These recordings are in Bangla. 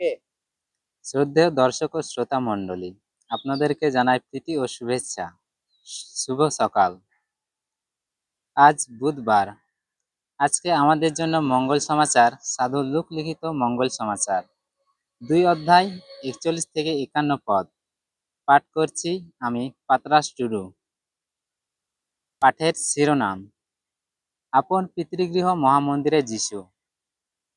ওকে শ্রদ্ধেয় দর্শক ও শ্রোতা মণ্ডলী, আপনাদেরকে জানাই প্রীতি ও শুভেচ্ছা। শুভ সকাল। আজ বুধবার। আজকে আমাদের জন্য মঙ্গল সমাচার সাধু লুক লিখিত মঙ্গল সমাচার। দুই অধ্যায় একচল্লিশ থেকে একান্ন পদ। পাঠ করছি আমি পাতরাস টুডু। পাঠের শিরোনাম, আপন পিতৃগৃহ মহামন্দিরে যিশু।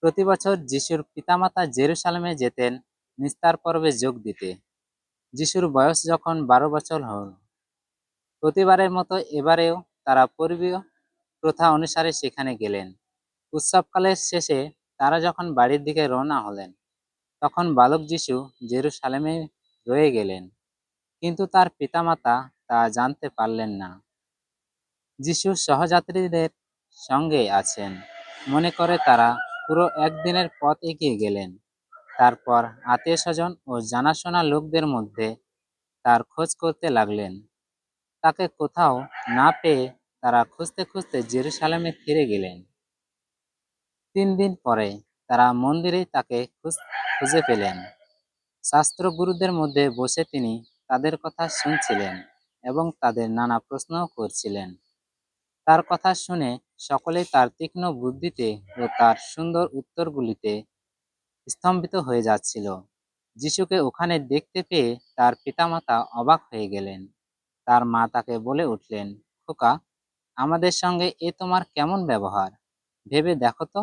প্রতি বছর যিশুর পিতামাতা জেরুসালেমে যেতেন, নিস্তার পর্বে যোগ দিতে। যিশুর বয়স যখন বারো বছর হল। প্রতিবারের মতো এবারেও তারা পূর্বীয় প্রথা অনুসারে সেখানে গেলেন। উৎসবকালের শেষে তারা যখন বাড়ির দিকে রওনা হলেন, তখন বালক যিশু জেরুসালেমে রয়ে গেলেন। কিন্তু তার পিতামাতা তা জানতে পারলেন না। যিশু সহযাত্রীদের সঙ্গে আছেন। মনে করে তারা পুরো একদিনের পথ এগিয়ে গেলেন। তারপর আত্মীয় স্বজন ও জানাশোনা লোকদের মধ্যে তার খোঁজ করতে লাগলেন। তাকে কোথাও না পেয়ে তারা খুঁজতে খুঁজতে জেরুসালেমে ফিরে গেলেন। তিন দিন পরে তারা মন্দিরেই তাকে খুঁজে পেলেন। শাস্ত্রগুরুদের মধ্যে বসে তিনি তাদের কথা শুনছিলেন এবং তাদের নানা প্রশ্নও করছিলেন। তার কথা শুনে সকলেই তার তীক্ষ্ণ বুদ্ধিতে ও তার সুন্দর উত্তরগুলিতে স্তম্ভিত হয়ে যাচ্ছিল। যিশুকে ওখানে দেখতে পেয়ে তার পিতামাতা অবাক হয়ে গেলেন। তার মা তাকে বলে উঠলেন, খোকা, আমাদের সঙ্গে এ তোমার কেমন ব্যবহার? ভেবে দেখো তো,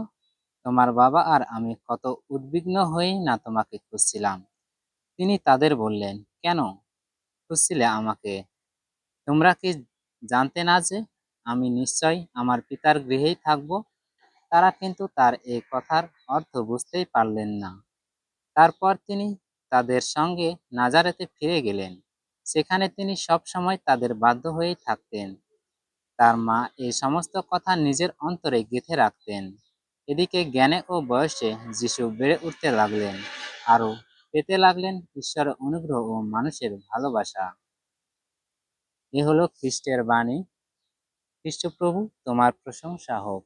তোমার বাবা আর আমি কত উদ্বিগ্ন হয়েই না তোমাকে খুঁজছিলাম। তিনি তাদের বললেন, কেন? খুঁজছিলে আমাকে। তোমরা কি জানতে না যে আমি নিশ্চয় আমার পিতার গৃহেই থাকব। তারা কিন্তু তার এই কথার অর্থ বুঝতেই পারলেন না। তারপর তিনি তাদের সঙ্গে নাজারেতে ফিরে গেলেন। সেখানে তিনি সব সময় তাদের বাধ্য হয়েই থাকতেন। তার মা এই সমস্ত কথা নিজের অন্তরে গেঁথে রাখতেন। এদিকে জ্ঞানে ও বয়সে যিশু বেড়ে উঠতে লাগলেন আরও পেতে লাগলেন ঈশ্বরের অনুগ্রহ ও মানুষের ভালোবাসা। এ হলো খ্রিস্টের বাণী। খ্রিস্টপ্রভু তোমার প্রশংসা হোক।